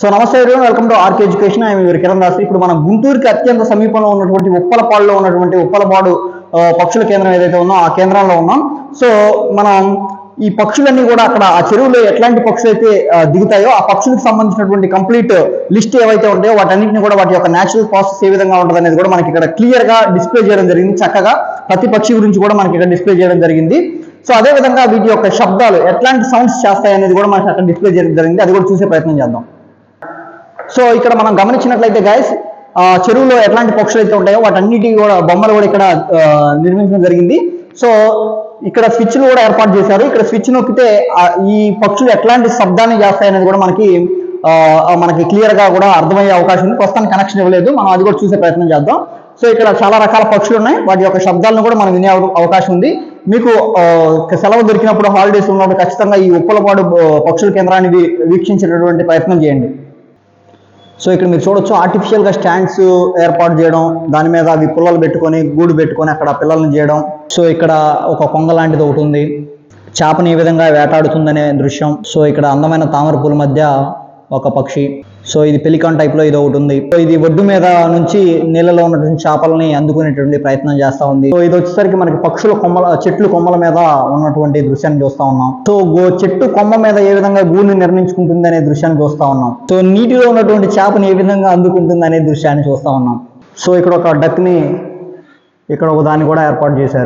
So నమస్తే everyone welcome to RK education I మీరు కిరణ్ దాస్ ఇప్పుడు మనం గుంటూరుకి అత్యంత సమీపంలో ఉన్నటువంటి ఉప్పలపాడులో ఉన్నటువంటి ఉప్పలపాడు పక్షుల కేంద్రం ఏదైతే ఉందో ఆ కేంద్రంలో ఉన్నాం. సో మనం ఈ పక్షులన్నీ కూడా అక్కడ ఆ చెరువులో ఎట్లాంటి పక్షులు అయితే దిగుతాయో ఆ పక్షులకు సంబంధించినటువంటి కంప్లీట్ లిస్ట్ ఏవైతే ఉంటాయో వాటన్నింటిని కూడా వాటి యొక్క నేచురల్ ప్రాసెస్ ఏ విధంగా ఉంటుంది అనేది కూడా మనకి ఇక్కడ క్లియర్గా డిస్ప్లే చేయడం జరిగింది చక్కగా ప్రతి పక్షి గురించి కూడా మనకి ఇక్కడ డిస్ప్లే చేయడం జరిగింది. సో అదే విధంగా వీటి యొక్క శబ్దాలు ఎట్లాంటి సౌండ్స్ చేస్తాయి అనేది కూడా మనకి అక్కడ డిస్ప్లే చేయడం జరిగింది. అది కూడా చూసే ప్రయత్నం చేద్దాం. సో ఇక్కడ మనం గమనించినట్లయితే గైస్ చెరువులో ఎట్లాంటి పక్షులు అయితే ఉంటాయో వాటన్నిటి కూడా బొమ్మలు కూడా ఇక్కడ నిర్మించడం జరిగింది. సో ఇక్కడ స్విచ్లు కూడా ఏర్పాటు చేశారు. ఇక్కడ స్విచ్ నొక్కితే ఈ పక్షులు ఎట్లాంటి శబ్దాన్ని చేస్తాయనేది కూడా మనకి మనకి క్లియర్గా కూడా అర్థమయ్యే అవకాశం ఉంది. ప్రస్తుతానికి కనెక్షన్ ఇవ్వలేదు. మనం అది కూడా చూసే ప్రయత్నం చేద్దాం. సో ఇక్కడ చాలా రకాల పక్షులు ఉన్నాయి. వాటి యొక్క శబ్దాలను కూడా మనం వినే అవకాశం ఉంది. మీకు సెలవు దొరికినప్పుడు హాలిడేస్ ఉన్నప్పుడు ఖచ్చితంగా ఈ ఉప్పలపాడు పక్షుల కేంద్రాన్ని వీక్షించేటటువంటి ప్రయత్నం చేయండి. సో ఇక్కడ మీరు చూడొచ్చు ఆర్టిఫిషియల్గా స్టాండ్స్ ఏర్పాటు చేయడం దాని మీద అవి పుల్లలు పెట్టుకొని గూడు పెట్టుకొని అక్కడ పిల్లల్ని చేయడం. సో ఇక్కడ ఒక కొంగ లాంటిది ఒకటి ఉంది. చేపని ఈ విధంగా వేటాడుతుందనే దృశ్యం. సో ఇక్కడ అందమైన తామర పూల మధ్య ఒక పక్షి. సో ఇది పెలికాన్ టైప్లో ఇది ఒకటి ఉంది సో ఇది ఒడ్డు మీద నుంచి నీళ్ళలో ఉన్నటువంటి చేపలని అందుకునేటువంటి ప్రయత్నం చేస్తా ఉంది. సో ఇది వచ్చేసరికి మనకి పక్షుల కొమ్మల చెట్లు కొమ్మల మీద ఉన్నటువంటి దృశ్యాన్ని చూస్తా ఉన్నాం. సో చెట్టు కొమ్మ మీద ఏ విధంగా గూడుని నిర్మించుకుంటుంది అనే దృశ్యాన్ని చూస్తా ఉన్నాం. సో నీటిలో ఉన్నటువంటి చేపని ఏ విధంగా అందుకుంటుంది అనే దృశ్యాన్ని చూస్తా ఉన్నాం. సో ఇక్కడ ఒక డక్ని ఇక్కడ ఒక దాన్ని కూడా ఏర్పాటు చేశారు.